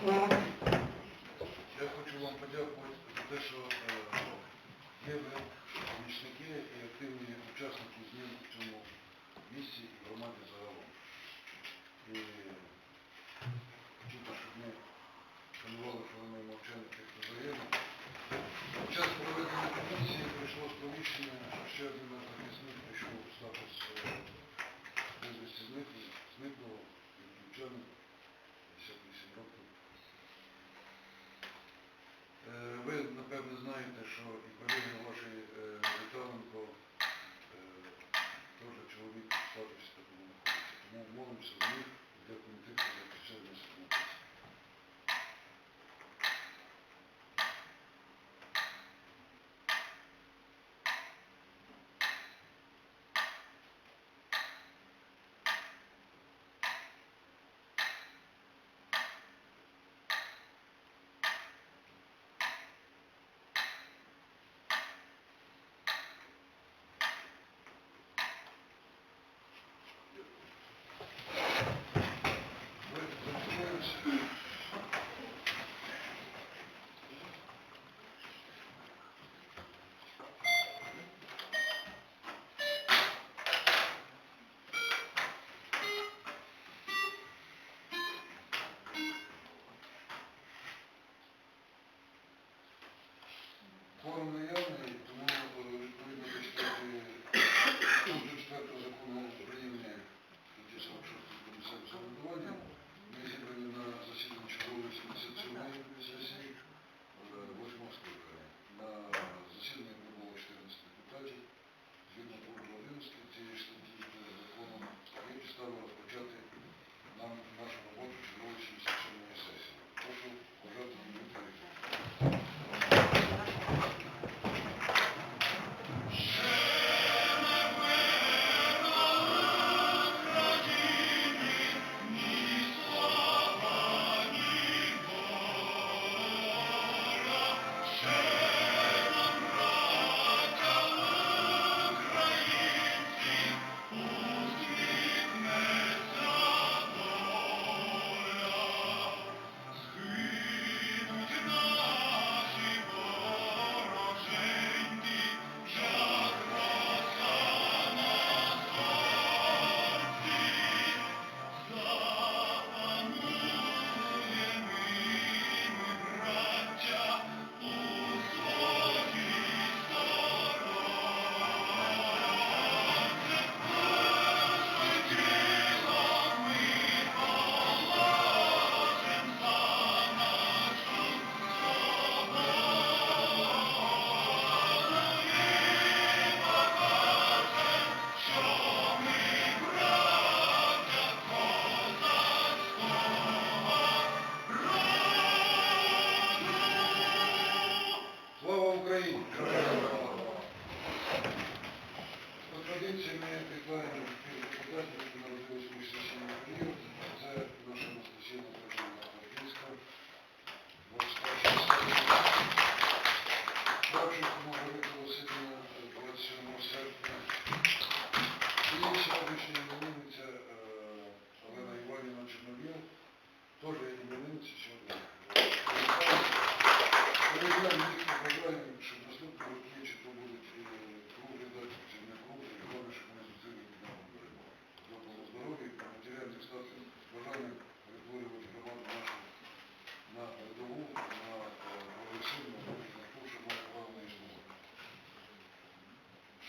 Я хочу вам подякувати за те, що е, є ви помічники і активні учасники змін в цьому місці і громаді загалом. І хотів щоб ми шанували хвилиною мовчання тих, хто загинув. Під час проведення комісії прийшло сповіщення, що ще один наш захисник прийшов в статус безвісті зниклого, зниклого львівчанин, що відповідно е, Віталенко е, теж чоловік в статусі такому знаходиться. Тому молимося за них, дякуємо тим, хто захищає нас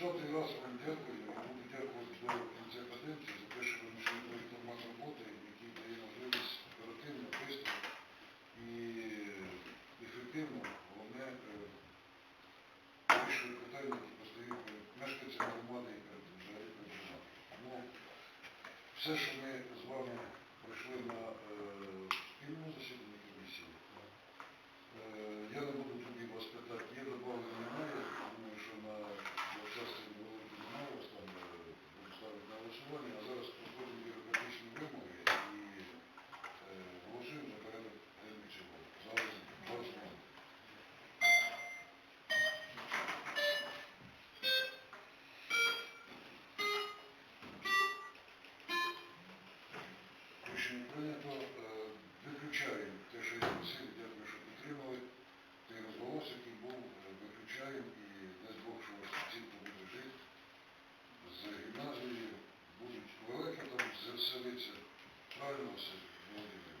Сотий раз вам дякую, я буду дякувати до кінця каденції за те, що ви знайшли той формат роботи, який дає можливість оперативно, швидко і ефективно, головне, е, вирішує питання, які постають мешканцям громади і перед громадою. Тому все, що ми Рішення прийнято. Е, виключаємо те, що я просив, дякую, що підтримали. Той розголос, який був, е, виключаємо і дасть Бог, що ваші оцінка буде жити. З гімназії будуть великі там заселиться. Правильно все, Володимир.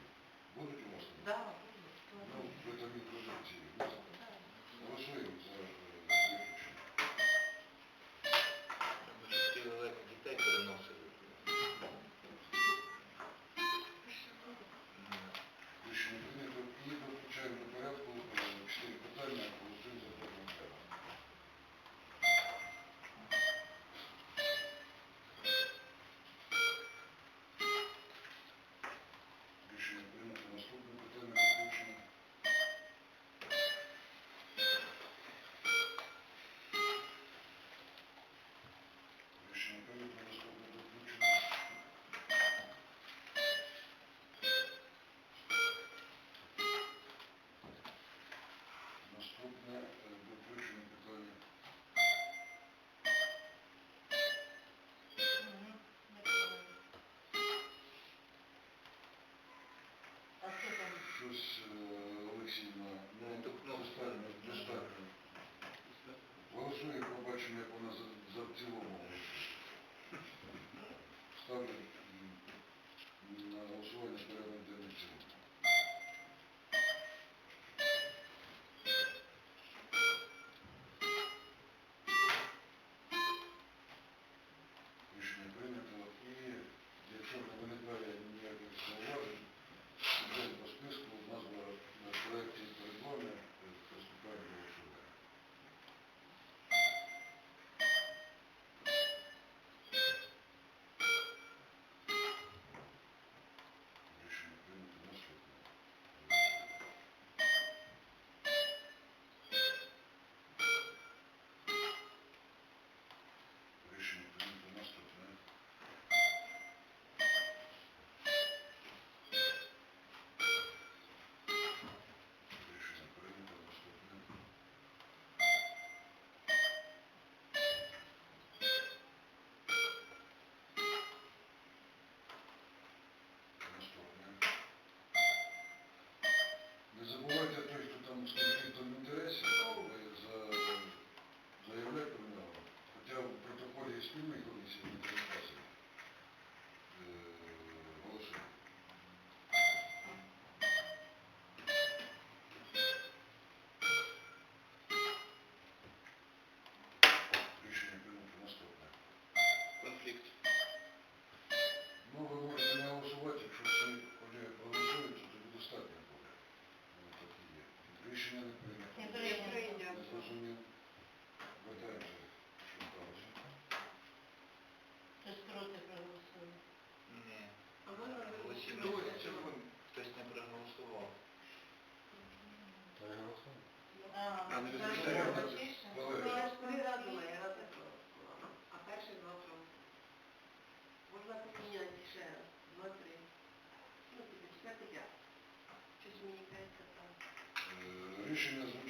Будуть у вас там? Так. Ну, ви там інкрузації. Голосуємо. щось е, Олексійна не торкнулося. Не забувайте тих, хто там з конфліктом інтересів заявляє про нього. Хоча в протоколі існує комісії. Ну, а перший два проти. Можна поміняти ще раз. Два-три. Ну, після четвертий п'ятий. Щось мені кажеться там. Е, рішення звучить.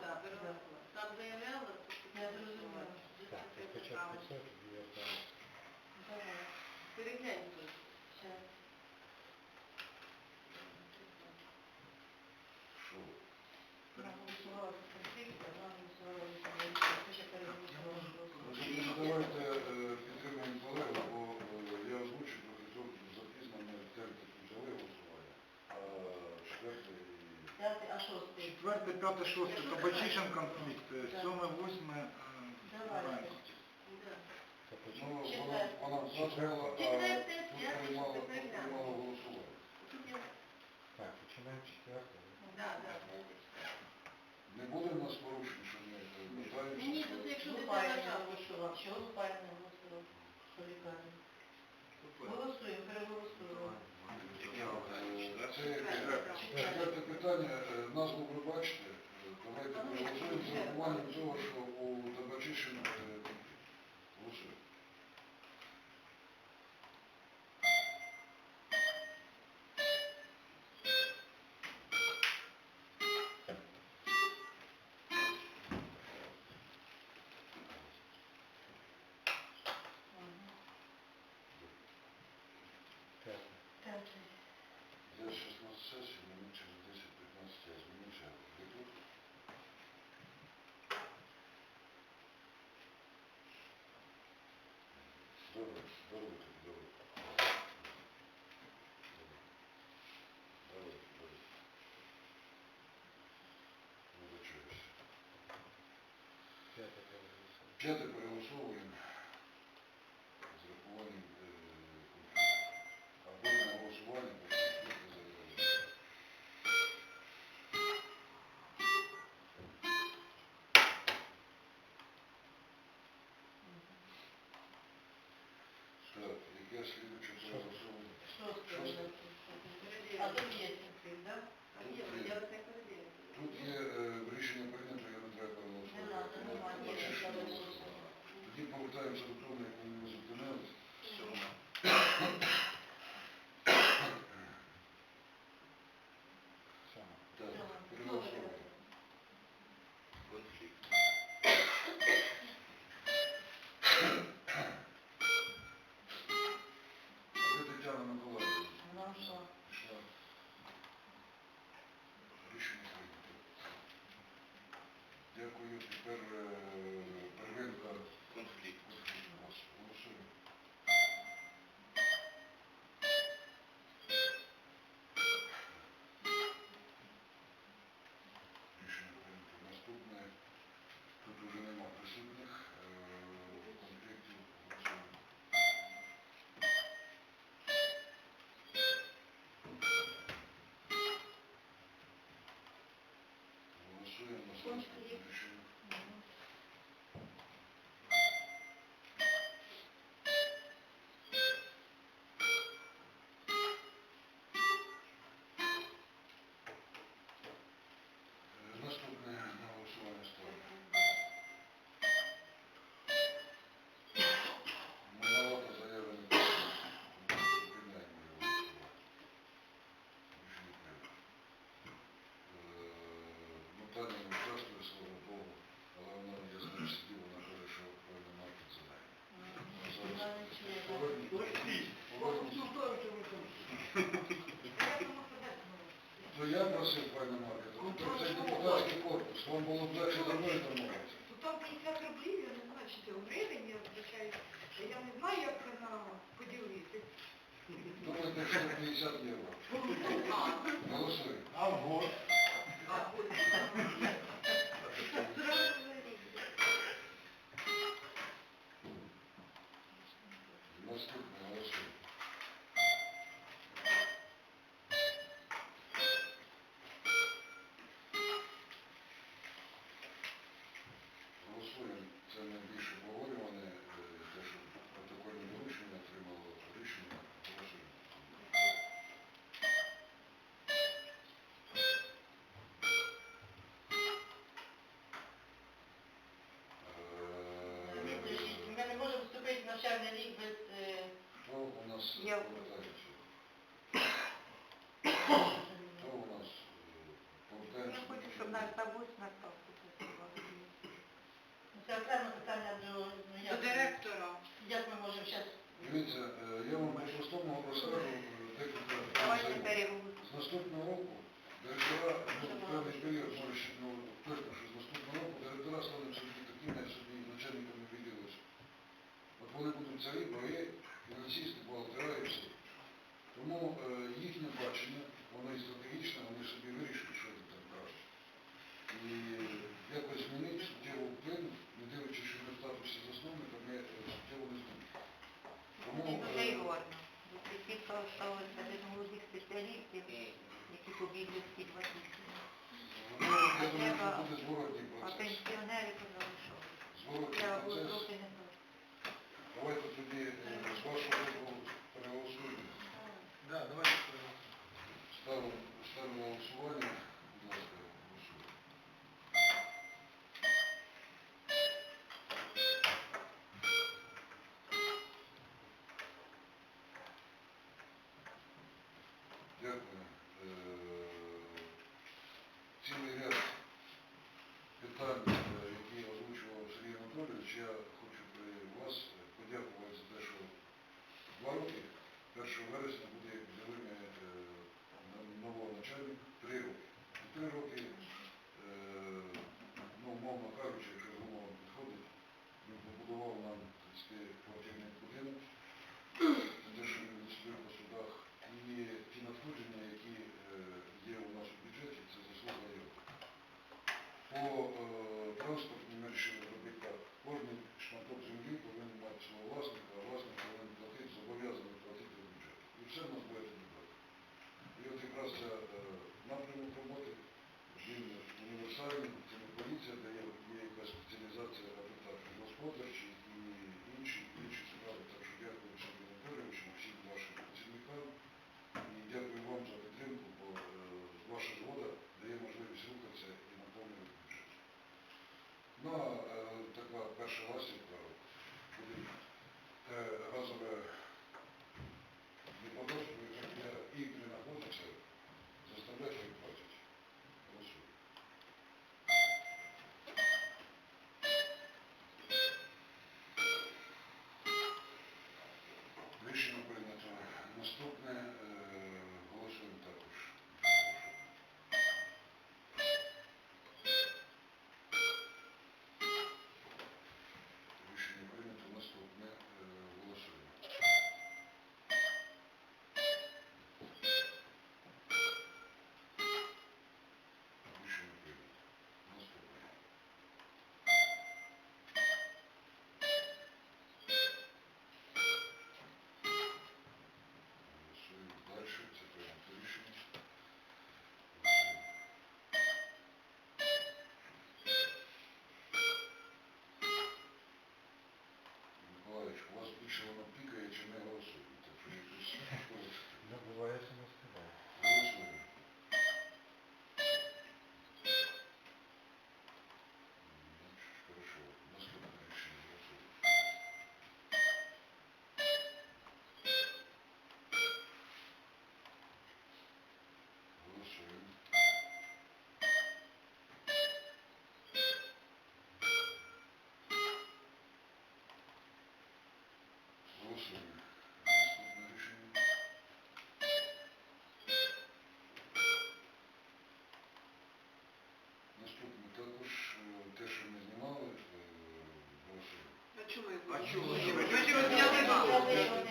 да, беру. Там заявляла, не зрозуміло. Так, я хочу писати, я там. Переглянь. Четверте, п'яте, шосте, Кабачишин конфликт, 7, 8, Луганськ. Так, починаємо четверте. Да, да. Не буде в нас порушень, що ми Мені тут, вважаємося. якщо ти Лупаєння нажав, голосував. Чого Лупаєння голосував? Що лікарня? Голосуємо, переголосуємо. Це Четверте питання е, назву ви бачите, е, давайте переложимо з урахуванням того, що у Табачищині е, П'яте переголосовуємо Так, слідуюче переголосовування? Шосте. А тут є цифри, да? А є, я оце перевірю. Тут є е, рішення прийнято, я не треба вирішила. Тоді повертаємося до того, на якому ми зупинилися. Сьома. Так, Сьома. переголосовуємо. Конфлікт. А де Тетяна Миколаївна? Вона що? Пішла. Рішення прийнято. Дякую. Я знаю, сиділа, вона каже, що певний маркет задає. Вона зараз я просив, пане Маркет, а це депутатський корпус, вам було б легше за мною домовитися. Ну, Там 50 рублів, я не знаю, чи це в гривень, я звичайно. Я не знаю, як вона поділити. Думаєте, що 50 євро. Голосуємо. А в год? Зразу Хто у нас. Я хочу, щоб на автобус на ну, Це окреме питання до... ну, До директора. Як ми можемо зараз... Дивіться, е, я вам по-простому розкажу е, декілька Давайте. З наступного року директора, ну, в певний період, може, ще, ну, точно, що з наступного року директора стануть собі такими собі начальниками відділу. От вони будуть царі, бої, фінансисти, бухгалтера і всі. Тому е, їхнє бачення, воно і стратегічне, вони собі вирішують, що їм там краще. І якось змінити суттєво вплив, не дивлячись, що ми в статусі засновника, ми е, суттєво не змінимо. Тому Дуже е, гарно. Тільки що серед молодих спеціалістів, які побігли всі два тижні. ну, я думаю, що буде зворотній А процес. пенсіонери Зворотній треба було процес. трохи не What is the чи воно пікає, чи не голосує. Чому? А чому? Ми ж його.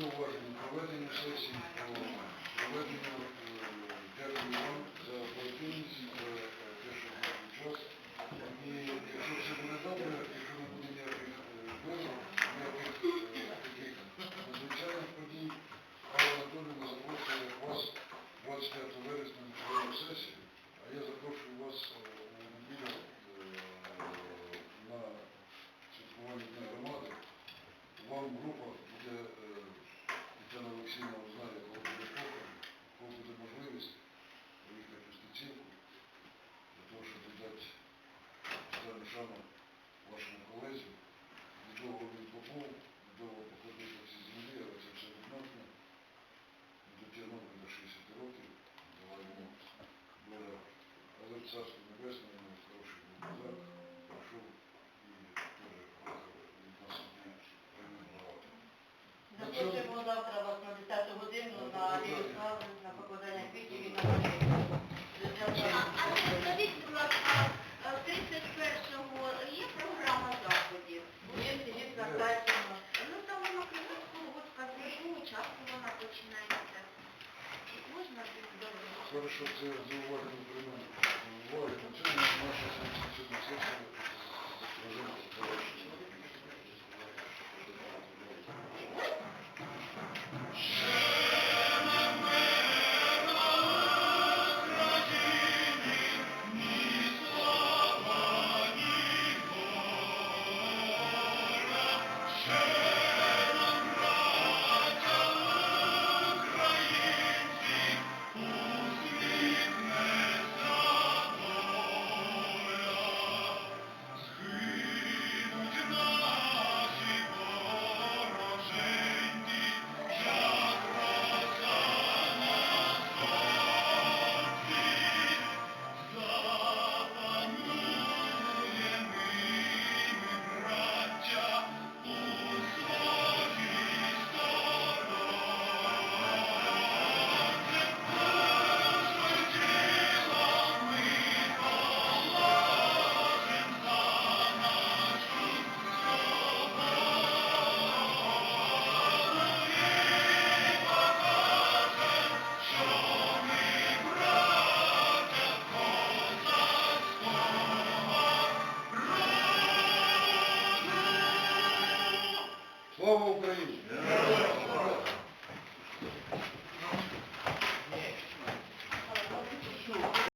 зауваження проведення сесії по проведенню е, терміну за платинці. Царство Небесное мой хороший назад прошел и тоже плакал на суде прямым главам. Запишемо завтра вас на 10 годину на Алію славу на покладання квітів і на А скажіть, будь 31-го є програма заходів? Є, сидіть на сайті. Ну там вона кривоцького ну, годка зверху, часто вона починається. Можна? Хорошо, це зауважено приймати двоє, на цьому наша сесія.